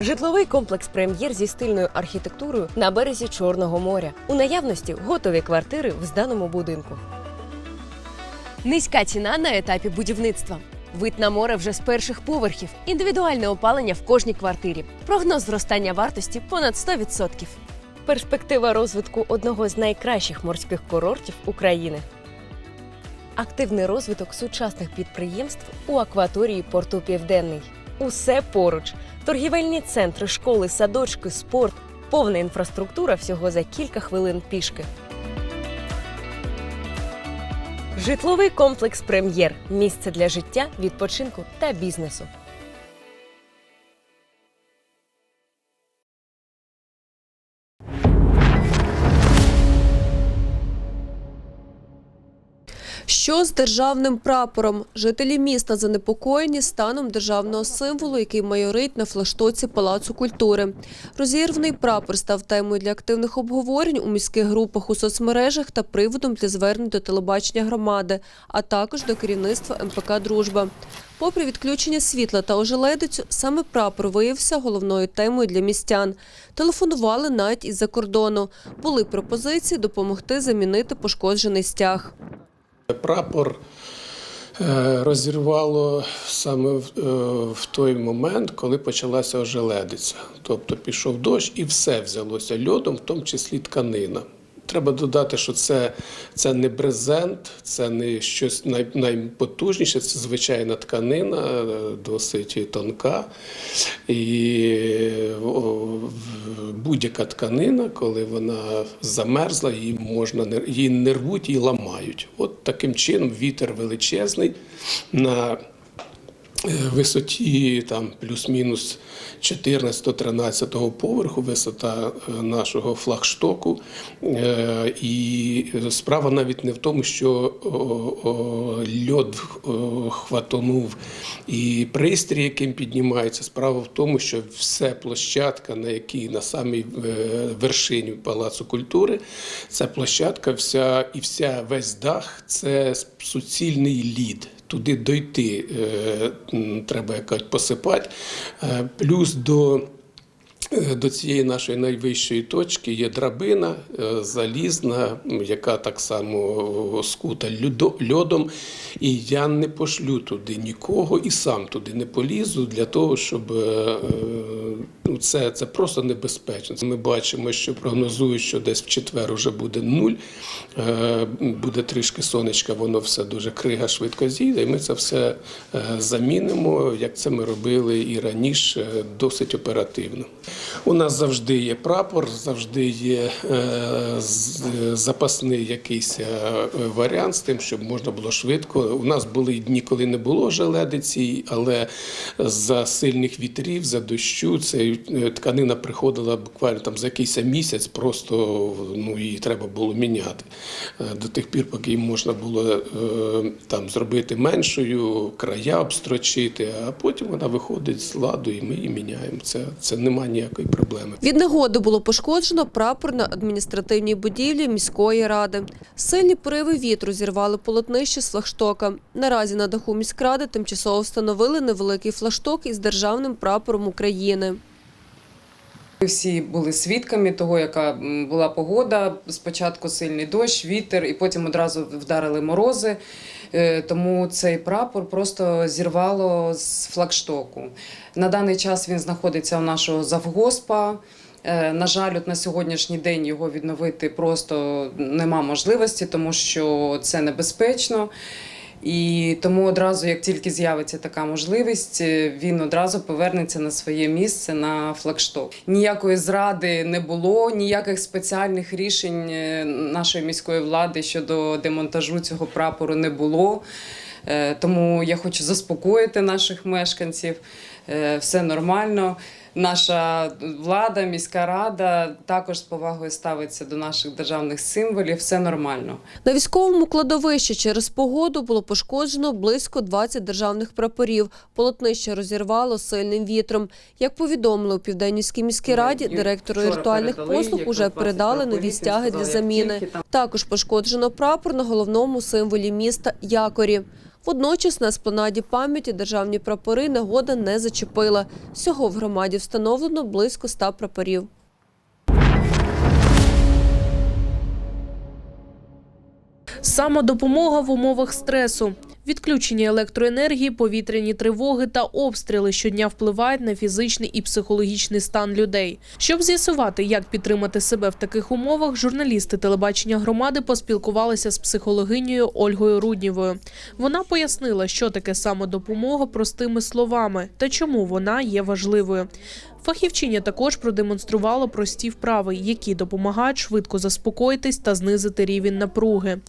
Житловий комплекс прем'єр зі стильною архітектурою на березі Чорного моря. У наявності готові квартири в зданому будинку. Низька ціна на етапі будівництва. Вид на море вже з перших поверхів. Індивідуальне опалення в кожній квартирі. Прогноз зростання вартості понад 100%. Перспектива розвитку одного з найкращих морських курортів України. Активний розвиток сучасних підприємств у акваторії порту Південний. Усе поруч. Торгівельні центри, школи, садочки, спорт, повна інфраструктура всього за кілька хвилин пішки. Житловий комплекс Прем'єр місце для життя, відпочинку та бізнесу. Що з державним прапором? Жителі міста занепокоєні станом державного символу, який майорить на флаштоці Палацу культури. Розірваний прапор став темою для активних обговорень у міських групах у соцмережах та приводом для звернень до телебачення громади, а також до керівництва МПК Дружба. Попри відключення світла та ожеледицю, саме прапор виявився головною темою для містян. Телефонували навіть із-за кордону. Були пропозиції допомогти замінити пошкоджений стяг. Прапор е, розірвало саме е, в той момент, коли почалася ожеледиця. Тобто пішов дощ і все взялося льодом, в тому числі тканина. Треба додати, що це, це не брезент, це не щось най, найпотужніше, це звичайна тканина, е, досить тонка. І будь-яка тканина, коли вона замерзла, її можна її не рвуть і ламають. От таким чином вітер величезний на висоті там плюс-мінус 14-13 поверху, висота е, нашого флагштоку. Е, І справа навіть не в тому, що льод хватонув і пристрій, яким піднімається. Справа в тому, що все площадка, на якій на самій е, вершині Палацу культури, ця площадка, вся і вся весь дах це суцільний лід. Туди дойти е, треба якось посипати. Е, Плюс до До цієї нашої найвищої точки є драбина е, залізна, яка так само скута льодом. І я не пошлю туди нікого і сам туди не полізу для того, щоб е, е, ну, це, це просто небезпечно. Ми бачимо, що прогнозують, що десь в четвер вже буде нуль, е, буде трішки сонечка, воно все дуже крига швидко зійде. І ми це все е, замінимо, як це ми робили і раніше, досить оперативно. У нас завжди є прапор, завжди є е, запасний якийсь е, варіант з тим, щоб можна було швидко. У нас були дні, коли не було желедиці, але за сильних вітрів, за дощу, цей е, тканина приходила буквально там за якийсь місяць, просто ну, її треба було міняти. До тих пір, поки її можна було там зробити меншою, края обстрочити, а потім вона виходить з ладу і ми її міняємо. Це, це немає ніякої проблеми. Від негоди було пошкоджено прапор на адміністративній будівлі міської ради. Сильні пориви вітру зірвали полотнище з флагштока. Наразі на даху міськради тимчасово встановили невеликий флагшток із державним прапором України. Ми всі були свідками того, яка була погода. Спочатку сильний дощ, вітер, і потім одразу вдарили морози. Е, Тому цей прапор просто зірвало з флагштоку. На даний час він знаходиться у нашого завгоспа. Е, На жаль, от на сьогоднішній день його відновити просто нема можливості, тому що це небезпечно. І тому одразу, як тільки з'явиться така можливість, е, він одразу повернеться на своє місце на флагшток. Ніякої зради не було, ніяких спеціальних рішень е, нашої міської влади щодо демонтажу цього прапору не було. Е, Тому я хочу заспокоїти наших мешканців. Все нормально. Наша влада, міська рада також з повагою ставиться до наших державних символів. Все нормально. На військовому кладовищі через погоду було пошкоджено близько 20 державних прапорів. Полотнище розірвало сильним вітром. Як повідомили у Південнівській міській раді, директору віртуальних послуг уже передали нові стяги для заміни. Також пошкоджено прапор на головному символі міста Якорі. Водночас на еспланаді пам'яті державні прапори негода не зачепила. Всього в громаді встановлено близько ста прапорів. Самодопомога в умовах стресу. Відключення електроенергії, повітряні тривоги та обстріли щодня впливають на фізичний і психологічний стан людей. Щоб з'ясувати, як підтримати себе в таких умовах, журналісти телебачення громади поспілкувалися з психологинею Ольгою Руднєвою. Вона пояснила, що таке самодопомога простими словами та чому вона є важливою. Фахівчиня також продемонструвала прості вправи, які допомагають швидко заспокоїтись та знизити рівень напруги.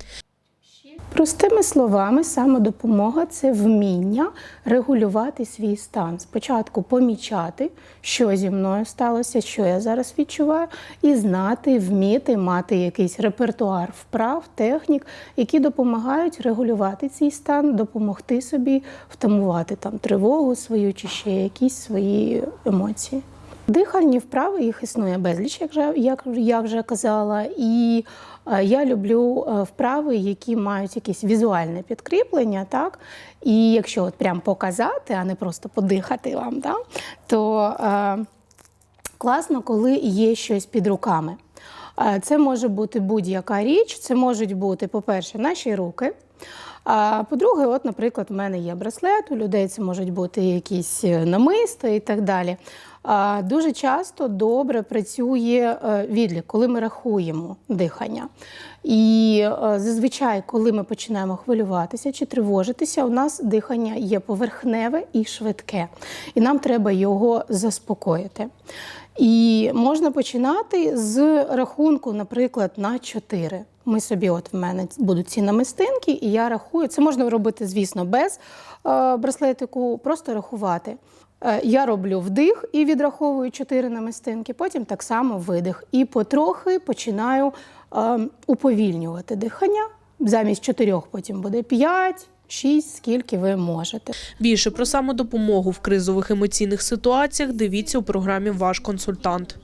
Простими словами, самодопомога це вміння регулювати свій стан. Спочатку помічати, що зі мною сталося, що я зараз відчуваю, і знати, вміти мати якийсь репертуар вправ, технік, які допомагають регулювати цей стан, допомогти собі втамувати там тривогу свою чи ще якісь свої емоції. Дихальні вправи їх існує безліч, як як я вже казала, і е, я люблю е, вправи, які мають якесь візуальне підкріплення, так і якщо от прям показати, а не просто подихати вам, так, то е, класно, коли є щось під руками. Е, Це може бути будь-яка річ, це можуть бути, по-перше, наші руки. А по-друге, от, наприклад, в мене є браслет, у людей це можуть бути якісь е, намисто і так далі. А, Дуже часто добре працює е, відлік, коли ми рахуємо дихання. І е, зазвичай, коли ми починаємо хвилюватися чи тривожитися, у нас дихання є поверхневе і швидке, і нам треба його заспокоїти. І можна починати з рахунку, наприклад, на 4. Ми собі, от в мене будуть ці намистинки, і я рахую. Це можна робити, звісно, без е, браслетику, просто рахувати. Е, Я роблю вдих і відраховую 4 намистинки, потім так само видих. І потрохи починаю е, уповільнювати дихання. Замість 4 потім буде 5, 6, скільки ви можете. Більше про самодопомогу в кризових емоційних ситуаціях дивіться у програмі Ваш консультант.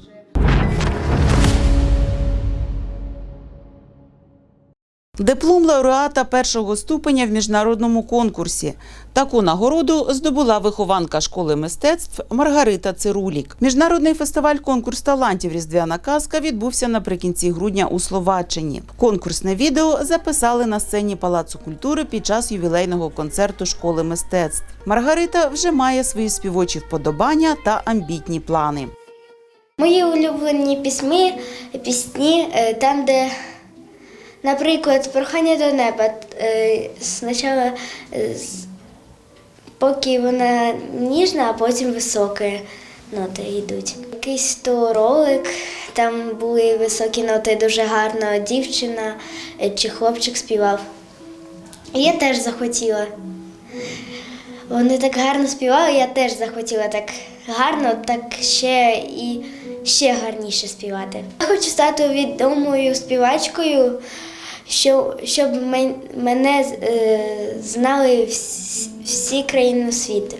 Диплом лауреата першого ступеня в міжнародному конкурсі. Таку нагороду здобула вихованка школи мистецтв Маргарита Цирулік. Міжнародний фестиваль конкурс талантів Різдвяна казка відбувся наприкінці грудня у Словаччині. Конкурсне відео записали на сцені Палацу культури під час ювілейного концерту школи мистецтв. Маргарита вже має свої співочі вподобання та амбітні плани. Мої улюблені пісні, пісні е, там, де, наприклад, прохання до неба. е, Спочатку, е, поки вона ніжна, а потім високі ноти йдуть. Якийсь то ролик, там були високі ноти, дуже гарно дівчина е, чи хлопчик співав. Я теж захотіла. Вони так гарно співали, я теж захотіла так гарно, так ще і ще гарніше співати. Я хочу стати відомою співачкою, щоб, щоб мене е, знали всі, всі країни світу.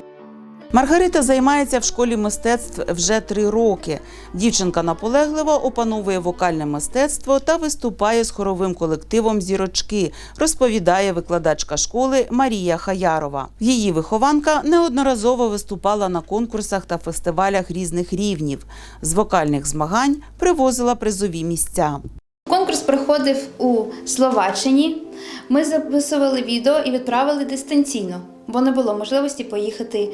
Маргарита займається в школі мистецтв вже три роки. Дівчинка наполегливо опановує вокальне мистецтво та виступає з хоровим колективом Зірочки, розповідає викладачка школи Марія Хаярова. Її вихованка неодноразово виступала на конкурсах та фестивалях різних рівнів. З вокальних змагань привозила призові місця. Конкурс проходив у Словаччині. Ми записували відео і відправили дистанційно, бо не було можливості поїхати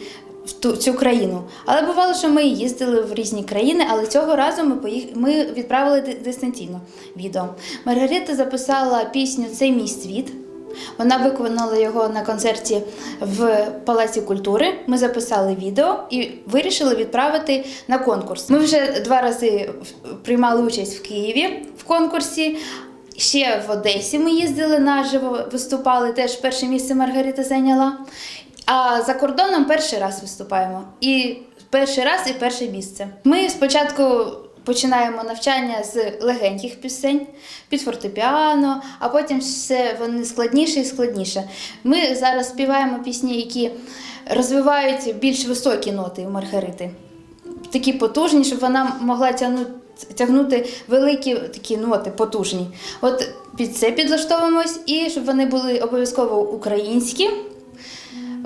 в ту цю країну. Але бувало, що ми їздили в різні країни, але цього разу ми поїх... ми відправили дистанційно відео. Маргарита записала пісню Цей мій світ. Вона виконала його на концерті в Палаці культури. Ми записали відео і вирішили відправити на конкурс. Ми вже два рази приймали участь в Києві в конкурсі. Ще в Одесі ми їздили наживо, виступали. Теж перше місце Маргарита зайняла. А за кордоном перший раз виступаємо. І перший раз і перше місце. Ми спочатку починаємо навчання з легеньких пісень під фортепіано, а потім все вони складніше і складніше. Ми зараз співаємо пісні, які розвивають більш високі ноти Маргарити. Такі потужні, щоб вона могла тягнути. Тягнути великі такі ноти потужні. От під це підлаштовуємось, і щоб вони були обов'язково українські,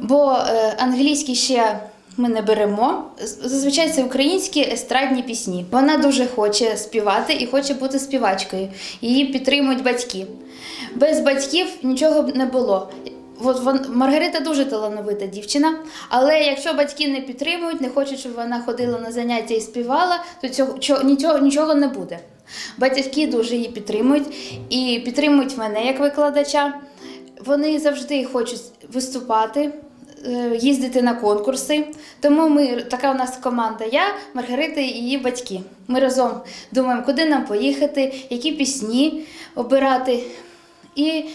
бо е, англійські ще ми не беремо. Зазвичай це українські естрадні пісні. Вона дуже хоче співати і хоче бути співачкою. Її підтримують батьки. Без батьків нічого б не було. От Маргарита дуже талановита дівчина, але якщо батьки не підтримують, не хочуть, щоб вона ходила на заняття і співала, то цього чо- нічого, нічого не буде. Батьки дуже її підтримують і підтримують мене як викладача. Вони завжди хочуть виступати, їздити на конкурси. Тому ми така у нас команда. Я, Маргарита і її батьки. Ми разом думаємо, куди нам поїхати, які пісні обирати. І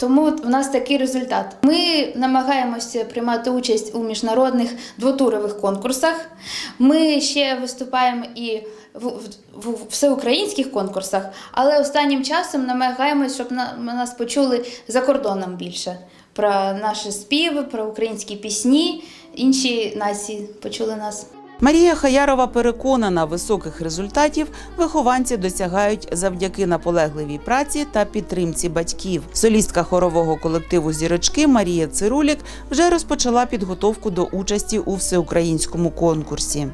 тому у нас такий результат. Ми намагаємося приймати участь у міжнародних двотурових конкурсах. Ми ще виступаємо і в всеукраїнських конкурсах, але останнім часом намагаємось, щоб на, нас почули за кордоном більше про наші співи, про українські пісні. Інші нації почули нас. Марія Хаярова переконана, високих результатів вихованці досягають завдяки наполегливій праці та підтримці батьків. Солістка хорового колективу Зірочки Марія Цирулік вже розпочала підготовку до участі у всеукраїнському конкурсі.